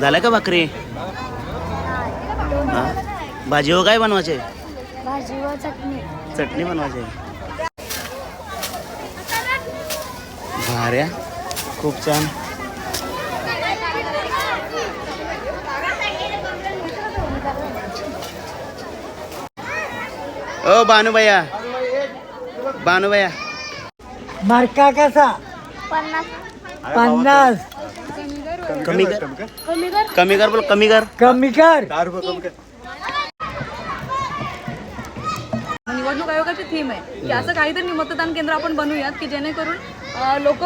झालं का भाकरी? हा? भाजी हो काय बनवायचे? भाजी व चटणी. चटणी बनवायची. भाऱ्या? खूप छान. ओ बानूभैया बानूभैया मरका कसा? पन्नास. पन्नास. कमी कर. कमी कर. कमी कर बोल कमी कर कमी कर निवडणूक आयोगाची थीम आहे. की असं काहीतरी मतदान केंद्र आपण बनवूयात की जेणेकरून लोक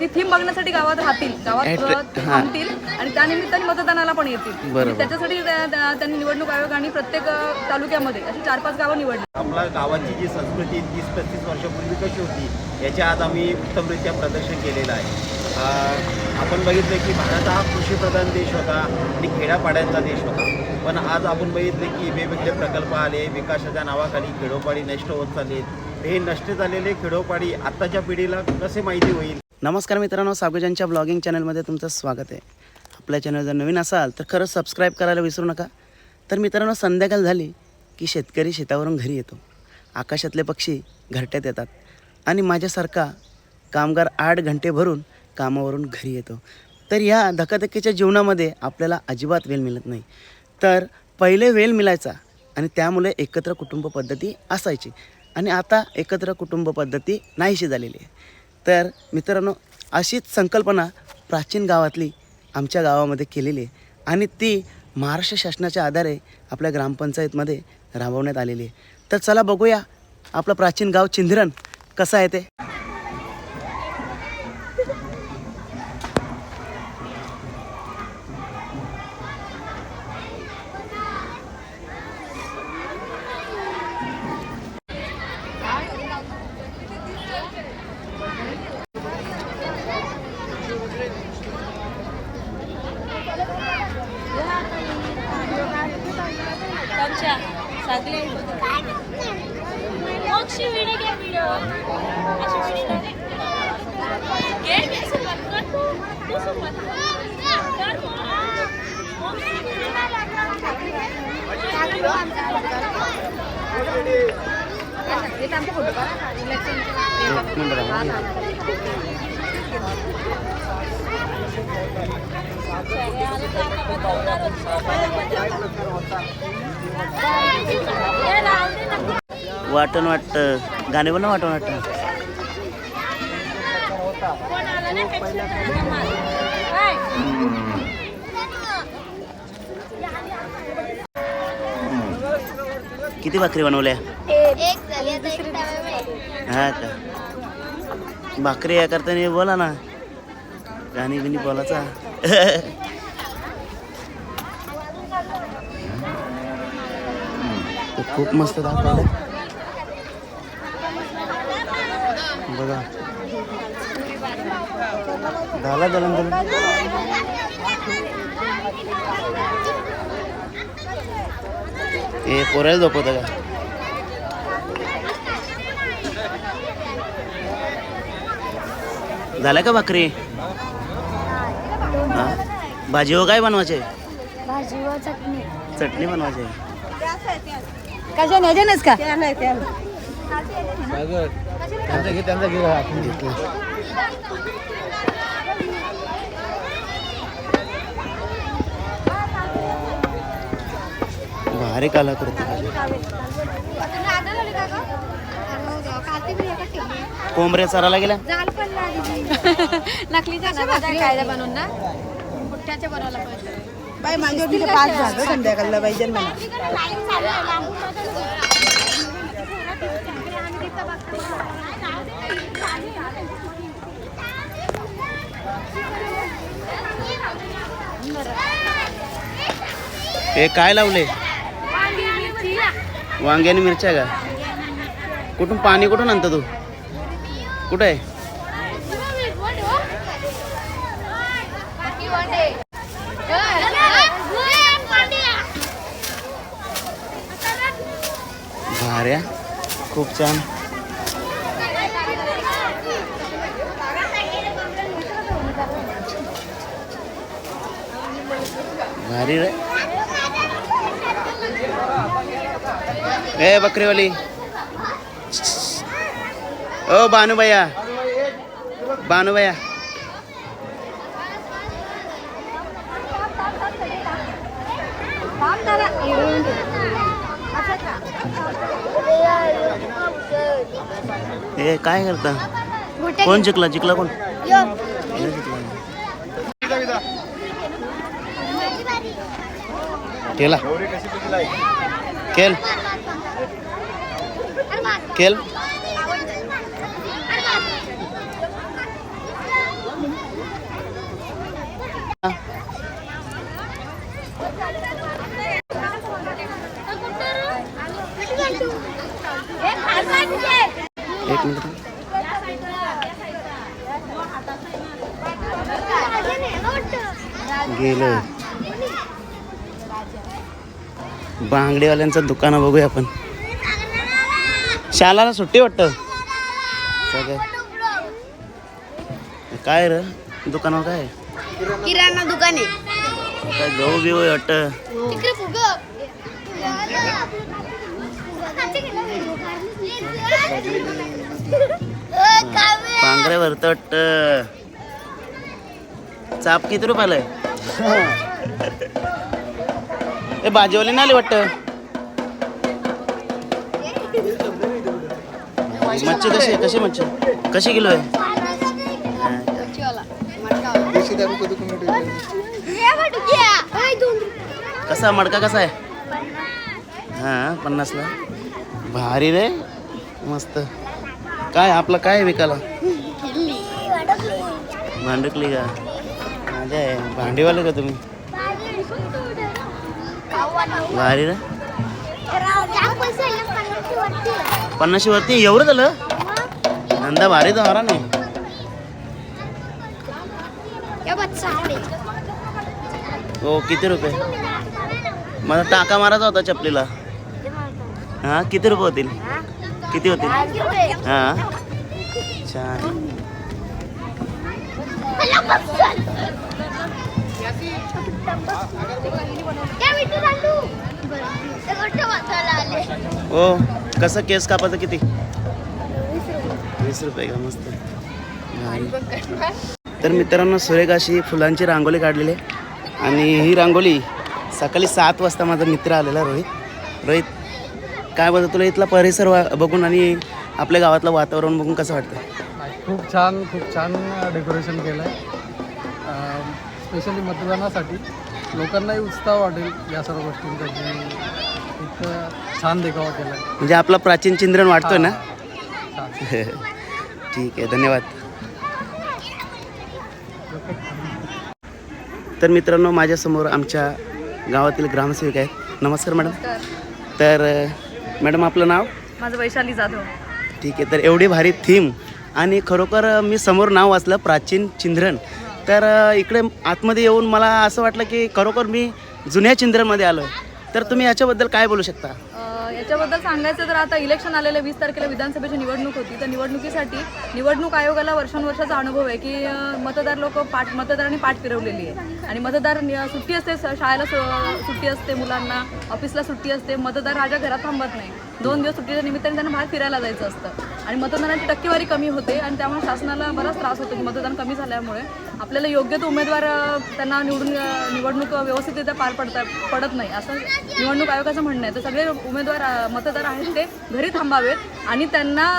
ती थीम बघण्यासाठी गावात राहतील. गावात. थांबतील आणि त्यानिमित्ताने मतदानाला पण येतील. बरोबर. आणि त्याच्यासाठी त्या- त्या- त्यांनी निवडणूक आयोगाने प्रत्येक तालुक्यामध्ये अशी चार पाच गावं निवडली. आपल्या गावाची जी संस्कृती तीस पस्तीस वर्षापूर्वी कशी होती याचे आज आम्ही उत्तमरित्या प्रदर्शन केलेलं आहे. आपण बघितलं की भारत हा कृषीप्रधान देश होता आणि खेड्यापाड्यांचा देश होता. पण आज आपण बघितले की वेगवेगळे प्रकल्प आले विकासाच्या नावाखाली खेडोपाडी नष्ट होत चालले हे नष्ट झालेले खेडोपाडी आत्ताच्या पिढीला कसे माहिती होईल? नमस्कार मित्रांनो सागोजांच्या ब्लॉगिंग चॅनलमध्ये तुमचं स्वागत आहे. आपल्या चॅनल जर नवीन असाल तर खरंच सबस्क्राईब करायला विसरू नका. तर मित्रांनो संध्याकाळ झाली की शेतकरी शेतावरून घरी येतो. आकाशातले पक्षी घरट्यात येतात आणि माझ्यासारखा कामगार आठ घंटे भरून कामावरून घरी येतो. तर या धकाधकीच्या जीवनामध्ये आपल्याला अजिबात वेळ मिळत नाही. तर पहिले वेळ मिळायचा आणि त्यामुळे एकत्र कुटुंब पद्धती असायची. आणि आता एकत्र कुटुंब पद्धती नाहीशी झालेली आहे. तर मित्रांनो अशीच संकल्पना प्राचीन गावातली आमच्या गावामध्ये केलेली आहे. आणि ती महाराष्ट्र शासनाच्या आधारे आपल्या ग्रामपंचायतमध्ये राबवण्यात आलेली आहे. तर चला बघूया आपलं प्राचीन गाव चिंधरण कसं आहे ते एक मिनिट राहा. वाटण वाटतं. गाणे पण वाटण वाटतं. किती भाकरी बनवल्या? एक झाली आता एक डाव्या हा का? भाकरी या करताना बोला ना. गाणी बिनी बोलायचा. खूप मस्त दाखवलं बघा. झाला दलन दलन हे पोरायला झोपवतं का झालं का भाकरी? हा? भाजी हो काय बनवायचे? भाजी व चटणी. चटणी बनवायची. कशा नेजनच का? भारी काला करते कोंबऱ्या चरायला गेल्या? नकली कायदा बनवून ना? पुठ्याचे बनवला पाहिजे बाई माझ्या पाच झालं संध्याकाळला पाहिजे मला हे काय लावले? वांगे आणि मिरच्या का? कुठून पाणी कुठून आणतो तू? कुठं? आहे. भाऱ्या खूप छान. भारी रे. ए बकरीवाली. ओ बानूभैया बानूभैया ए काय करता? कोण जिंकला? जिंकला कोण. केला. केल. केल एक मिनिट. गेलं. बांगडेवाल्यांचं दुकान बघूया आपण. शालाला सुट्टी वाटतं. काय र? दुकानावर काय? किराणा दुकान. आहे काय गहू बिहू वाटतं. पांघऱ्या भरत वाटतं. चाप किती रुपयाला आहे? ए भाजीवाली नाही आली वाटतं. मच्छी कशी कशी मच्छी? कशी किलो आहे? कसा मडका कसा आहे? हां पन्नासला. भारी रे. मस्त. काय आपलं काय आहे विकायला? भांडुकली का? माझ्या आहे. भांडीवाले का तुम्ही? भारी रे पन्नाशी वरती. एवढं झालं? धंदा भारी तर नाही. हो किती रुपये? मला टाका मारायचा होता चपलीला. हां किती रुपये होतील? किती होतील? हां. छान. हो कसं केस कापायचं किती? वीस रुपये का? मस्त. तर मित्रांनो सुरेख अशी फुलांची रांगोळी काढलेली आहे. आणि ही रांगोळी सकाळी सात वाजता माझा मित्र आलेला रोहित. रोहित काय बोलतो तुला? इथला परिसर वा- बघून आणि आपल्या गावातलं वातावरण बघून कसं वाटतं खूप छान खूप छान डेकोरेशन केलं आहे स्पेशली मतदानासाठी लोकांनाही उत्साह वाटेल या सर्व गोष्टींचा की इतकं छान देखावा केला आहे म्हणजे आपला प्राचीन चिंद्रन वाटतोय ना? ठीक आहे धन्यवाद. तर मित्रांनो माझ्यासमोर आमच्या गावातील ग्रामसेवक आहेत. नमस्कार मॅडम. तर अ, मॅडम आपलं नाव? माझं वैशाली जाधव. ठीक आहे तर एवढी भारी थीम आणि खरोखर मी समोर नाव वाचलं प्राचीन चिंद्रन तर इकडे आतमध्ये येऊन मला असं वाटलं की खरोखर मी जुन्या चिंद्रमध्ये आलो तर तुम्ही याच्याबद्दल काय बोलू शकता? याच्याबद्दल सांगायचं तर आता इलेक्शन आलेलं वीस तारखेला विधानसभेची निवडणूक होती. तर निवडणुकीसाठी निवडणूक आयोगाला वर्षानुवर्षाचा अनुभव आहे की मतदार लोक पाठ मतदारांनी पाठ फिरवलेली आहे. आणि मतदार सुट्टी असते शाळेला सुट्टी असते मुलांना ऑफिसला सुट्टी असते मतदार राजा घरात थांबत नाही. दोन दिवस सुट्टीच्या निमित्ताने त्यांना बाहेर फिरायला जायचं असतं. आणि मतदानाची टक्केवारी कमी होते आणि त्यामुळे शासनाला बराच त्रास होतो की मतदान कमी झाल्यामुळे. आपल्याला योग्य तो उमेदवार त्यांना निवडून निवडणूक व्यवस्थितरित्या पार पडता पडत नाही. असं निवडणूक आयोगाचं म्हणणं आहे. तर सगळे उमेदवार मतदार आहेत ते घरी थांबावेत आणि त्यांना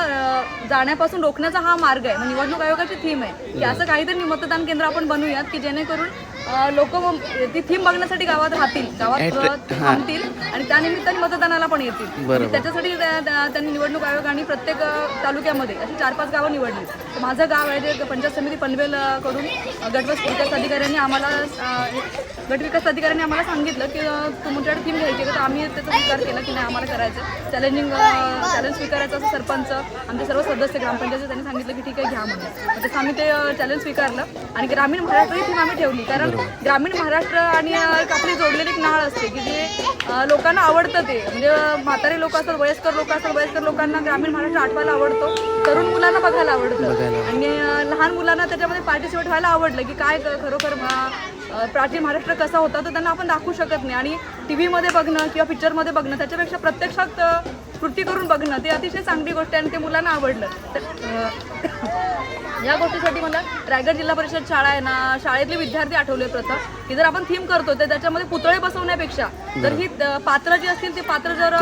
जाण्यापासून रोखण्याचा हा मार्ग आहे. निवडणूक आयोगाची थीम आहे की असं काहीतरी मतदान केंद्र आपण बनवूयात की जेणेकरून लोक ती थीम बघण्यासाठी गावात राहतील. गावात थांबतील आणि त्यानिमित्ताने मतदानाला पण येतील. बरोबर. त्याच्यासाठी त्या- त्या- त्यांनी निवडणूक आयोगाने प्रत्येक अ, तालुक्यामध्ये अशी चार पाच गावं निवडली. तर माझं गाव आहे जे पंचायत समिती पनवेल कडून गटविकास विकास अधिकाऱ्यांनी आम्हाला गटविकास अधिकाऱ्यांनी आम्हाला सांगितलं की तुमच्याकडे थीम घ्यायची. तर आम्ही त्याचा स्वीकार केला की नाही आम्हाला करायचं चॅलेंजिंग चॅलेंज स्वीकारायचं असं सरपंच आमचे सर्व सदस्य ग्रामपंचायत त्यांनी सांगितलं की ठीक आहे घ्या म्हणून. तसं आम्ही ते चॅलेंज स्वीकारलं आणि ग्रामीण महाराष्ट्र ही थीम आम्ही ठेवली. कारण ग्रामीण महाराष्ट्र आणि एक आपली जोडलेली एक नाळ असते की जे लोकांना आवडतं ते. म्हणजे म्हातारे लोक असतात वयस्कर लोक असतात वयस्कर लोकांना ग्रामीण महाराष्ट्र आठवायला आवडतो. तरुण मुलांना बघायला आवडतं. आणि लहान मुलांना त्याच्यामध्ये पार्टिसिपेट व्हायला आवडलं की काय खरोखर प्राचीन महाराष्ट्र कसा होता तो त्यांना आपण दाखवू शकत नाही. आणि टी व्हीमध्ये बघणं किंवा पिक्चरमध्ये बघणं त्याच्यापेक्षा प्रत्यक्षात कृती करून बघणं ते अतिशय चांगली गोष्ट आहे आणि ते मुलांना आवडलं. तर या गोष्टीसाठी मला रायगड जिल्हा परिषद शाळा आहे ना शाळेतले विद्यार्थी आठवले प्रथम. की जर आपण थीम करतो तर त्याच्यामध्ये पुतळे बसवण्यापेक्षा जर ही पात्र जी असतील ती पात्र जर.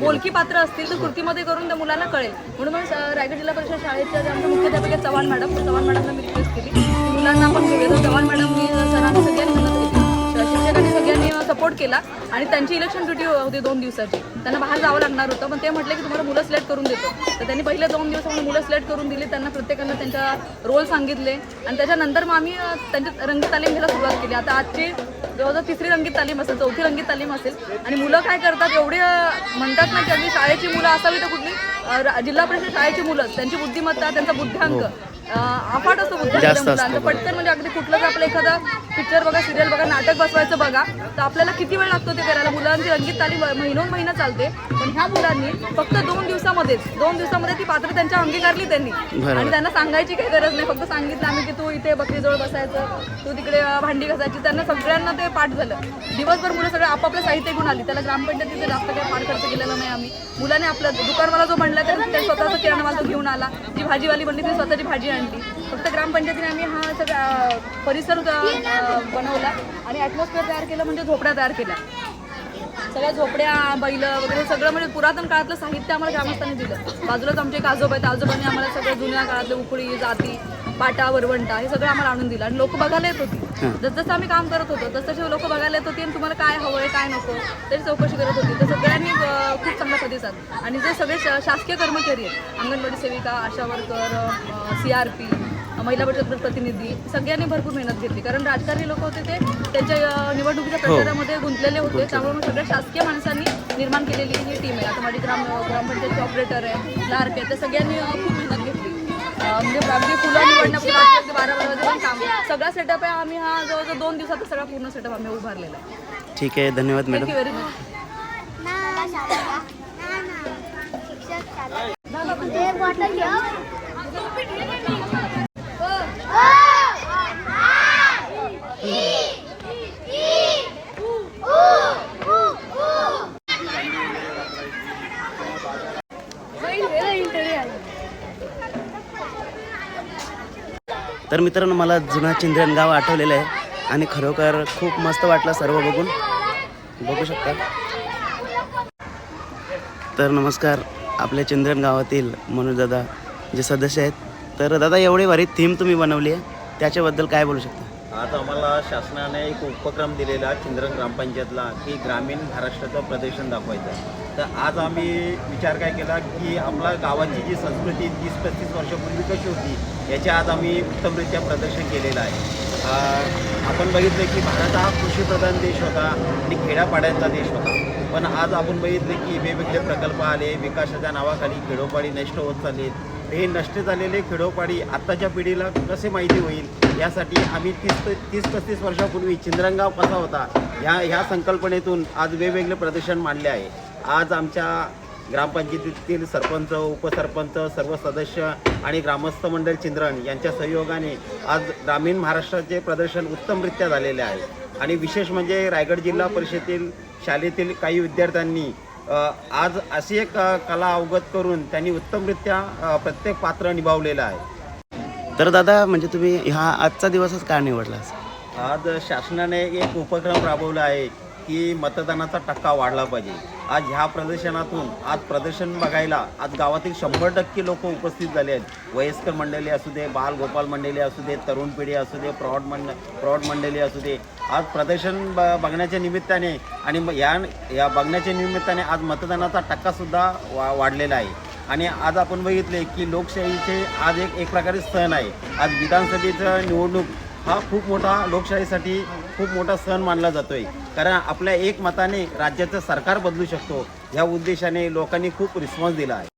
बोलकी पात्र असतील तर कृतीमध्ये करून त्या मुलांना कळेल. म्हणून रायगड जिल्हा परिषद शाळेच्या जे आमचे मुख्याध्यापक चव्हाण मॅडम चव्हाण मॅडमला मी रिक्वेस्ट केली. मुलांना आपण घेऊया तर चव्हाण मॅडमनी सरांनी सगळ्यांनी सपोर्ट केला आणि त्यांची इलेक्शन ड्युटी होती दोन दिवसाची. त्यांना बाहेर जावं लागणार होतं पण ते म्हटले की तुम्हाला मुलं सिलेक्ट करून देतो. तर त्यांनी पहिले दोन दिवसामध्ये मुलं सिलेक्ट करून दिली त्यांना प्रत्येकांना त्यांच्या रोल सांगितले. आणि त्याच्यानंतर मग आम्ही त्यांच्या रंगीत तालीम घ्यायला सुरुवात केली. आता आजची जवळजवळ तिसरी रंगीत तालीम असेल चौथी रंगीत तालीम असेल. आणि मुलं काय करतात एवढे म्हणतात ना की अगदी शाळेची मुलं असावी तर कुठली जिल्हा परिषद शाळेची मुलं त्यांची बुद्धिमत्ता त्यांचा बुद्ध्यांक. हो. अफाट असतो जास्त असतो, पटकन म्हणजे अगदी कुठलं जर आपलं एखादा पिक्चर बघा सिरियल बघा नाटक बसवायचं बघा तर आपल्याला किती वेळ लागतो ते करायला? मुलांची रंगीत तालीम महिनोन महिना चालते. पण ह्या मुलांनी फक्त दोन दिवसामध्येच दोन दिवसामध्ये ती पात्र त्यांच्या अंगीकारली त्यांनी. बरोबर. आणि त्यांना सांगायची काही गरज नाही. फक्त सांगितलं आम्ही की तू इथे बकरीजवळ बसायचं तू तिकडे अं, भांडी घासायची. त्यांना सगळ्यांना ते पाठ झालं. दिवसभर मुलं सगळं आपापलं साहित्य घेऊन आली. त्याला ग्रामपंचायतीचे जास्त काही फार खर्च केलेला नाही आम्ही. मुलाने आपलं दुकानवाला जो म्हणला तर ते स्वतःचा किराणा माल तो घेऊन आला. जी भाजीवाली म्हणली ती स्वतःची भाजी आणली. फक्त ग्रामपंचायतीने आम्ही हा सगळा परिसर बनवला आणि ॲटमॉस्फिअर तयार केलं म्हणजे झोपड्या तयार केला सगळ्या झोपड्या बैल वगैरे सगळं म्हणजे पुरातन काळातलं साहित्य आम्हाला ग्रामस्थांनी दिलं. बाजूलाच आमचे एक आजोबा आहेत आजोबांनी आम्हाला सगळं जुन्या काळातले उकळी जाती पाटा वरवंटा हे सगळं आम्हाला आणून दिलं. आणि लोक बघायला येत होती. जसं जसं आम्ही काम करत होतो तसं लोक बघायला येत होती आणि तुम्हाला काय हवं आहे काय नको तरी चौकशी करत होती. तर सगळ्यांनी खूप चांगला प्रतिसाद आणि जे सगळे शासकीय कर्मचारी आहेत अंगणवाडी सेविका ASHA worker C R P महिला बचत गट प्रतिनिधी सगळ्यांनी भरपूर मेहनत घेतली कारण राजकारणी लोक होते ते त्यांच्या निवडणुकीच्या प्रचारामध्ये गुंतलेले होते त्यामुळे मग सगळ्या शासकीय माणसांनी निर्माण केलेली ही टीम आहे आता माझी ग्राम ग्रामपंचायतचे ऑपरेटर आहे क्लार्क आहे त्या सगळ्यांनी खूप मेहनत घेतली म्हणजे अगदी फुलं अगदी बारा बारा वाजेपर्यंत काम सगळा सेटअप आहे आम्ही हा जवळजवळ दोन दिवसात सगळा पूर्ण सेटअप आम्ही उभारलेला आहे ठीक आहे धन्यवाद मॅडम थँक्यू व्हेरी मच तर मित्रांनो मला जुना चिंद्रन गाव आठवलेलं आहे आणि खरोखर खूप मस्त वाटलं सर्व बघून. बघू शकता. तर नमस्कार आपल्या चिंद्रन गावातील मनोज दादा जे सदस्य आहेत. तर दादा एवढी भारी थीम तुम्ही बनवली आहे. त्याच्याबद्दल काय बोलू शकता? आज आम्हाला शासनाने एक उपक्रम दिलेला चिंद्रन ग्रामपंचायतला की ग्रामीण महाराष्ट्राचं प्रदर्शन दाखवायचं तर आज आम्ही विचार काय केला की आपल्या गावाची जी संस्कृती तीस पस्तीस वर्षापूर्वी कशी होती याचे आज आम्ही उत्तमरित्या प्रदर्शन केलेलं आहे. आपण बघितलं की भारत हा कृषीप्रधान देश होता आणि खेड्यापाड्यांचा देश होता. पण आज आपण बघितलं की वेगवेगळे प्रकल्प आले विकासाच्या नावाखाली खेडोपाडी नष्ट होत चाललेत. हे नष्ट झालेले खेडोपाडी आत्ताच्या पिढीला कसे माहिती होईल? यासाठी आम्ही तीस तीस पस्तीस वर्षापूर्वी चिंद्रंगाव कसा होता? ह्या ह्या संकल्पनेतून आज वेगवेगळे प्रदर्शन मांडले आहे. आज आमच्या ग्रामपंचायतीतील सरपंच उपसरपंच सर्व सदस्य आणि ग्रामस्थ मंडळ चिंद्रण यांच्या सहयोगाने आज ग्रामीण महाराष्ट्राचे प्रदर्शन उत्तमरित्या झालेले आहे. आणि विशेष म्हणजे रायगड जिल्हा परिषदेतील शाळेतील काही विद्यार्थ्यांनी आज अशी एक कला अवगत करून त्यांनी उत्तमरित्या प्रत्येक पात्र निभावलेलं आहे. तर दादा म्हणजे तुम्ही हा आजचा दिवसच का निवडला आज शासनाने एक उपक्रम राबवला आहे. की मतदानाचा टक्का वाढला पाहिजे. आज ह्या प्रदर्शनातून आज प्रदर्शन बघायला आज गावातील शंभर टक्के लोक उपस्थित झाले आहेत. वयस्कर मंडळी असू दे बाल गोपाल मंडळी असू दे तरुण पिढी असू दे प्रौढ मंड प्रौढ मंडळी असू दे आज प्रदर्शन ब बघण्याच्या निमित्ताने आणि या या बघण्याच्या निमित्ताने आज मतदानाचा टक्कासुद्धा वा वाढलेला आहे. आणि आज आपण बघितले की लोकशाहीचे आज एक एक प्रकारे सण आहे. आज विधानसभेचं निवडणूक हा खूप मोठा लोकशाहीसाठी खूप मोठा सण मानला जातोय. कारण आपल्या एक मताने राज्याचं सरकार बदलू शकतो ह्या उद्देशाने लोकांनी खूप रिस्पॉन्स दिला आहे.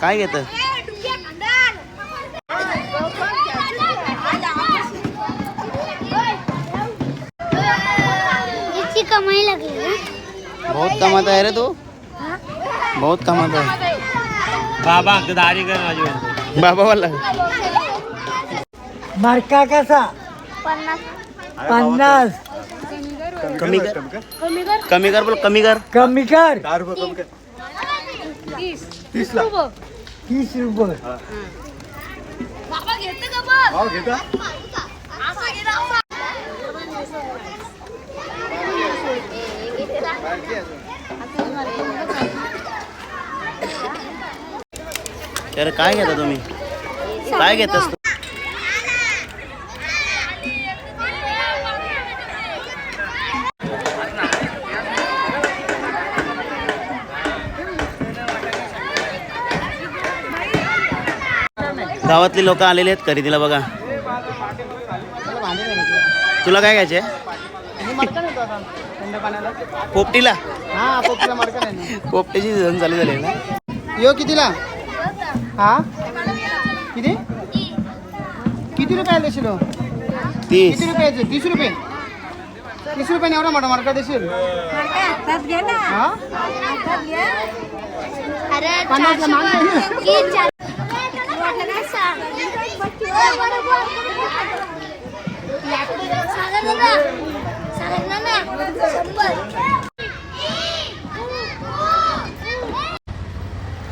काय घेतं बहुत कमाता है रे तू। बहुत कमाता है। बाबा दाढी कर माझी बाबा वाला। मरका कसा? पन्नास। पन्नास। कमी कर कमी कर बोल कमी कर कमी कर दहा रुपये कमी कर तीस रुपये. भाव घेता अरे काय घेता तुम्ही? काय घेत असतो? गावातली लोक आलेली आहेत खरेदीला बघा. तुला काय घ्यायचे पोपटीला हा पोपटीला मरका नाही पोपटीची सीझन चालू झाली आहे ना यो कितीला हा किती किती रुपयाला देशील हो? तीस किती रुपयाचे तीस रुपये तीस रुपयाने एवढा मोठा मरका देशील हा अरे पन्नासला चारशे मागते ना. रुपये. की चार- वाटलं काय सांग? सागर दादा, सागर नाना, शंभर.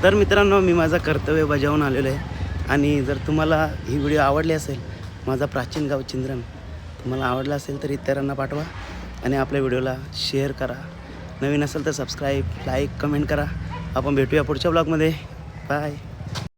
तर मित्रांनो मी माझं कर्तव्य बजावून आलेलो आहे. आणि जर तुम्हाला ही व्हिडिओ आवडली असेल माझा प्राचीन गाव चिंद्रम तुम्हाला आवडला असेल तर इतरांना पाठवा आणि आपल्या व्हिडिओला शेअर करा. नवीन असेल तर सबस्क्राईब लाईक कमेंट करा. आपण भेटूया पुढच्या ब्लॉगमध्ये बाय